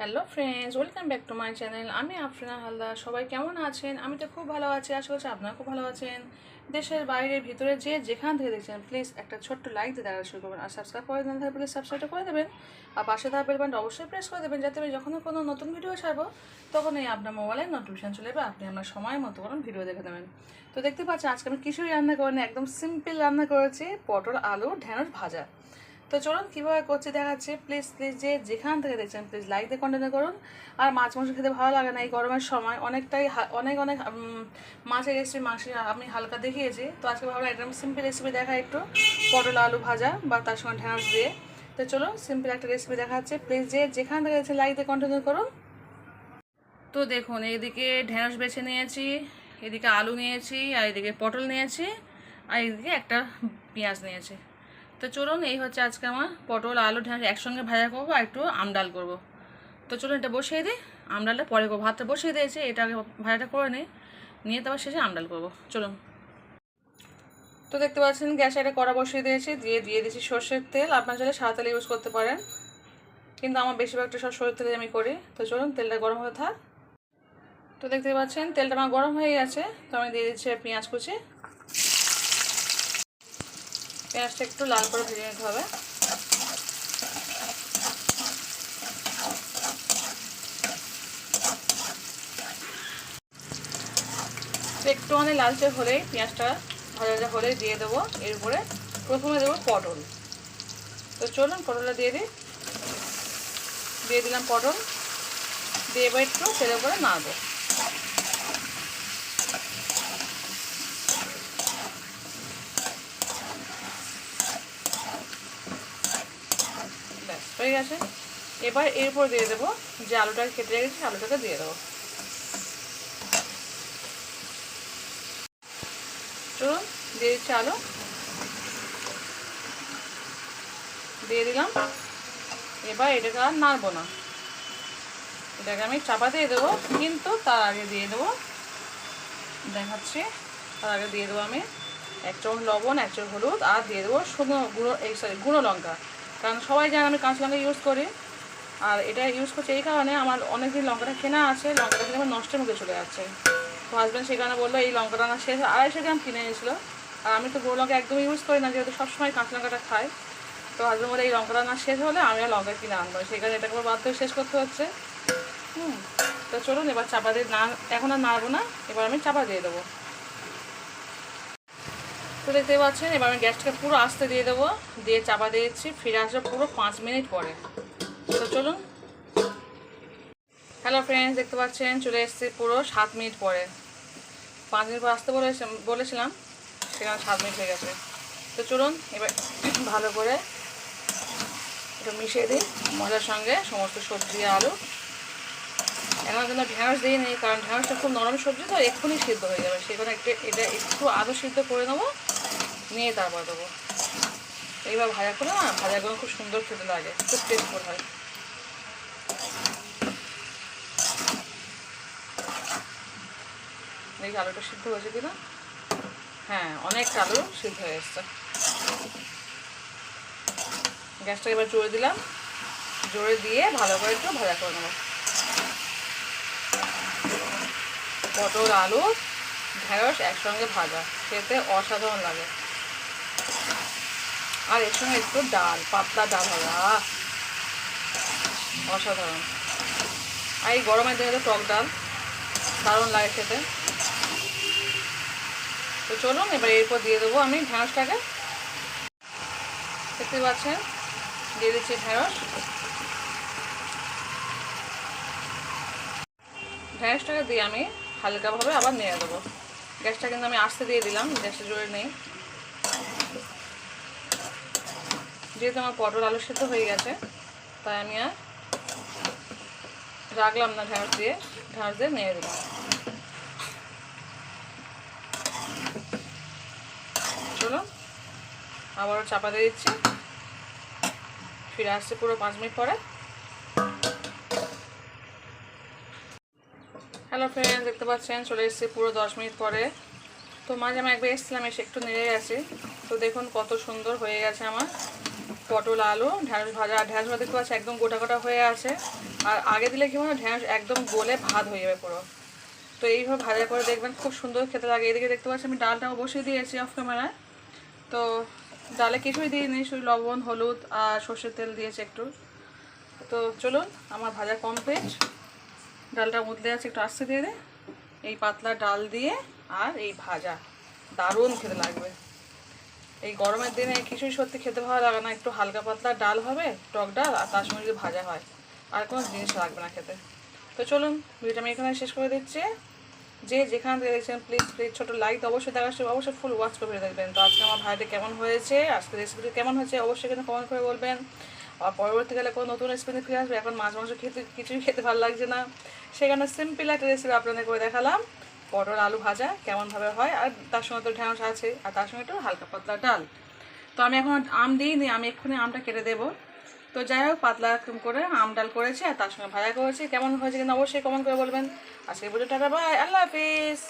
Hello friends welcome back to my channel আমি আফরিনা হালদার। সবাই কেমন আছেন? আমি তো খুব ভালো আছি। আশা করছি আপনারা খুব ভালো আছেন। দেশের বাইরে ভিতরে যে যেখান থেকে দেখছেন প্লিজ একটা ছোট্ট লাইক দিয়ে দেখা শুরু করবেন আর সাবস্ক্রাইব করে দেন প্লিজ সাবস্ক্রাইবটা করে দেবেন। আর পাশে থাকা বেল বাটনটা অবশ্যই প্রেস করে দেবেন যাতে আমি যখন কোনো নতুন ভিডিও ছাড়বো, তখনই আপনার মোবাইলে নোটিফিকেশন চলে যাবে আপনি আমার সময় মতো কোনো ভিডিও দেখে দেবেন। তো দেখতে পাচ্ছেন, আজকে আমি কিছুই রান্না করিনি। একদম সিম্পল রান্না করেছি, পটল, আলু, ঢেঁড়স ভাজা। তো চলুন, কীভাবে করছি দেখাচ্ছি। প্লিজ প্লিজ যে যেখান থেকে দেখছেন প্লিজ লাইক দিয়ে কন্টিনিউ করুন। আর মাছ, মাংস খেতে ভালো লাগে না এই গরমের সময়। অনেকটাই অনেক অনেক মাছের রেসিপি মাংস আমি হালকা দেখিয়েছি। তো আজকে ভাবলাম একদম সিম্পল রেসিপি দেখা একটু। পটল, আলু ভাজা বা তার সঙ্গে ঢেঁড়স দিয়ে। তো চলুন সিম্পল একটা রেসিপি দেখাচ্ছে। প্লিজ যে যেখান থেকে দেখছেন লাইক দিয়ে কন্টিনিউ করুন। তো দেখুন এইদিকে ঢেঁড়স বেছে নিয়েছি, এদিকে আলু নিয়েছি, আর এদিকে পটল নিয়েছি, আর এদিকে একটা পেঁয়াজ নিয়েছি। তো চলুন, এই হচ্ছে আজকে আমার পটল, আলু, ঢেঁড়স একসঙ্গে ভাজা করব আর একটু আমডাল করব। তো চলুন, এটা বসিয়ে দিই। আমডালটা পরে করব। ভাতটা বসিয়ে দিয়েছি, এটা আগে ভাজাটা করে নিই। নিয়ে তারপর শেষে আমডাল করব। চলুন। তো দেখতে পাচ্ছেন, গ্যাসে একটা কড়া বসিয়ে দিয়েছি, দিয়ে দিয়ে দিয়েছি সর্ষের তেল। আপনার চাইলে সাদা তেল ইউজ করতে পারেন। কিন্তু আমার বেশিরভাগটা সব সরষের তেলে আমি করি। তো চলুন, তেলটা গরম হয়ে থাক। তো দেখতে পাচ্ছেন, তেলটা আমার গরম হয়ে গেছে। তো আমি দিয়ে দিচ্ছি পেঁয়াজ কুচি। পেঁয়াজটা একটু লাল করে ভেজে নিতে হবে। একটু অনেক লালচে হলেই পেঁয়াজটা ভাজা হলেই দিয়ে দেবো। এর উপরে প্রথমে দেবো পটল। তো চলুন পটলটা দিয়ে দিই। দিয়ে দিলাম পটল। দিয়ে এবার একটু তেলের উপরে নাড়বো। হয়ে গেছে। এবার এরপর দিয়ে দেবো যে আলুটা কেটে রেখেছি, আলুটাকে দিয়ে দেবো। চলুন, দিয়ে দিচ্ছি আলু। দিয়ে দিলাম। এবার এটাকে আর নাড়বো না। এটাকে আমি চাপা দিয়ে দেবো, কিন্তু তার আগে দিয়ে দেবো। দেখাচ্ছি। তার আগে দিয়ে দেবো আমি এক চামচ লবণ, এক চামচ হলুদ, আর দিয়ে দেবো শুকনো গুঁড়ো, এই সরি গুঁড়ো লঙ্কা। কারণ সবাই জানে আমি কাঁচা লঙ্কা ইউজ করি। আর এটা ইউজ করছি এই কারণে আমার অনেক দিন লঙ্কাটা কেনা আছে, লঙ্কাটা কিন্তু আমার নষ্টের মুখে চলে যাচ্ছে। তো হাজব্যান্ড সেই কারণে বলল, এই লঙ্কাটা না শেষ আড়াইশো গ্রাম কিনে এনেছিলো। আর আমি তো গুঁড়ো লঙ্কা একদম ইউজ করি না, যেহেতু সবসময় কাঁচা লঙ্কাটা খাই। তো হাজব্যান্ড বলে এই লঙ্কাটা না শেষ হলে আমি আর লঙ্কা কিনে আনব সেই কারণে এটাকে বাধ্য শেষ করতে হচ্ছে। হুম, তো চলুন এবার চাপা দিয়ে না, এখন আর নাড়বো না, এবার আমি চাপা দিয়ে দেবো। তো দেখতে পাচ্ছেন। এবার আমি গ্যাসটাকে পুরো আস্তে দিয়ে দেবো। দিয়ে চাপা দিয়েছি। ফিরে আসব পুরো পাঁচ মিনিট পরে। তো চলুন। হ্যালো ফ্রেন্ডস দেখতে পাচ্ছেন? চলে এসেছি পুরো সাত মিনিট পরে। পাঁচ মিনিট পর আসতে বলে বলেছিলাম। সেখানে সাত মিনিট হয়ে গেছে। তো চলুন, এবার ভালো করে একটু মিশিয়ে দিই। মজার সঙ্গে সমস্ত সবজি, আলু। এখন কিন্তু ঢেঁড়স দিই নেই, কারণ ঢেঁড়সটা খুব নরম সবজি, তো এক্ষুনি সিদ্ধ হয়ে যাবে। সেখানে একটু এটা একটু আলু সিদ্ধ করে নেব। নিয়ে তারপর দেবো। এইবার ভাজা করে না, ভাজাগুলো খুব সুন্দর খেতে লাগে, খুব টেস্টফুল হয়। দেখি আলুটা সিদ্ধ হয়েছে কিনা? হ্যাঁ অনেক আলু সিদ্ধ হয়ে এসছে। গ্যাসটা এবার জোরে দিলাম। জোরে দিয়ে ভালো করে একটু ভাজা করে নেব। পটল, আলু, ঢেঁড়স একসঙ্গে ভাজা, খেতে অসাধারণ লাগে। আর এর সঙ্গে একটু ডাল, পাতলা ডাল হবে অসাধারণ। আর এই গরমের দিনে টক ডাল, দারুণ লাগে খেতে। তো চলুন, এবার এরপর দিয়ে দেবো আমি ঢেঁড়সটাকে দেখতে পাচ্ছেন, দিয়ে দিচ্ছি ঢেঁড়স ঢেঁড়সটাকে দিয়ে আমি হালকাভাবে আবার নিয়ে দেবো। গ্যাসটা কিন্তু আমি আসতে দিয়ে দিলাম, গ্যাসটা জোরে নেই। যেহেতু আমার পটল আলু সেদ্ধ হয়ে গেছে, তাই আমি আর রাখলাম না ঢেঁড়স দিয়ে ঢেঁড়স দিয়ে নিয়ে দিলাম। চলো আবারও চাপা দিয়ে দিচ্ছি। ফিরে আসছে পুরো পাঁচ মিনিট পরে। হ্যালো ফ্রেন্ড দেখতে পাচ্ছেন, চলে এসেছি পুরো দশ মিনিট পরে। তো মাঝে আমি একবার এসেছিলাম, এসে একটু নেড়ে গেছে। তো দেখুন কত সুন্দর হয়ে গেছে আমার। পটল, আলু, ঢ্যাঁড়স ভাজা। ঢ্যাঁড়স ভাজা দেখতে পাচ্ছি একদম গোটা গোটা হয়ে আছে। আর আগে দিলে কি হয় ঢ্যাঁড়স একদম গলে ভাত হয়ে যাবে পুরো। তো এইভাবে ভাজা করে দেখবেন খুব সুন্দর খেতে লাগে। এদিকে দেখতে পাচ্ছি আমি ডালটাও বসিয়ে দিয়েছি অফ ক্যামেরায় তো ডালে কিছুই দিইনি, শুধু লবণ, হলুদ আর সর্ষের তেল দিয়েছি একটু। তো চলুন, আমার ভাজা কমপ্লিট ডালটা মধ্যে আছে, একটু আস্তে দিয়ে দে এই পাতলা ডাল দিয়ে আর এই ভাজা। দারুণ খেতে লাগবে। এই গরমের দিনে কিছুই সত্যি খেতে ভালো লাগে না। একটু হালকা পাতলা ডাল হবে, টক ডাল, আর তার সঙ্গে যদি ভাজা হয়, আর কোনো জিনিস লাগবে না খেতে। তো চলুন, ভিডিওটা আমি এখানে শেষ করে দিচ্ছি। যে যেখান থেকে দেখছেন প্লিজ প্লিজ ছোটো লাইক অবশ্যই সময় অবশ্যই ফুল ওয়াচ করে দেখবেন। তো আজকে আমার ভাইটা কেমন হয়েছে, আজকে রেসিপিটি কেমন হয়েছে, অবশ্যই কিন্তু কমেন্ট করে বলবেন। আর পরবর্তীকালে কোনো নতুন রেসিপি ফিরে আসবে, এখন মাছ, মাংস খেতে, কিছুই খেতে ভালো লাগছে না। সেখানে সিম্পল একটা রেসিপি আপনাদের করে দেখালাম। পটল আলু ভাজা কেমনভাবে হয়, আর তার সঙ্গে তো ঢেঁড়স আছে, আর তার সঙ্গে একটু হালকা পাতলা ডাল। তো আমি এখন আম দিইনি আমি এক্ষুনি আমটা কেটে দেবো। তো যাই হোক, পাতলা করে আম ডাল করেছি, আর তার সঙ্গে ভাজা করেছি। কেমন হয়েছে কিন্তু অবশ্যই কমেন্ট করে বলবেন। আজকে বুঝে টাটা বাই আল্লাহ হাফিজ।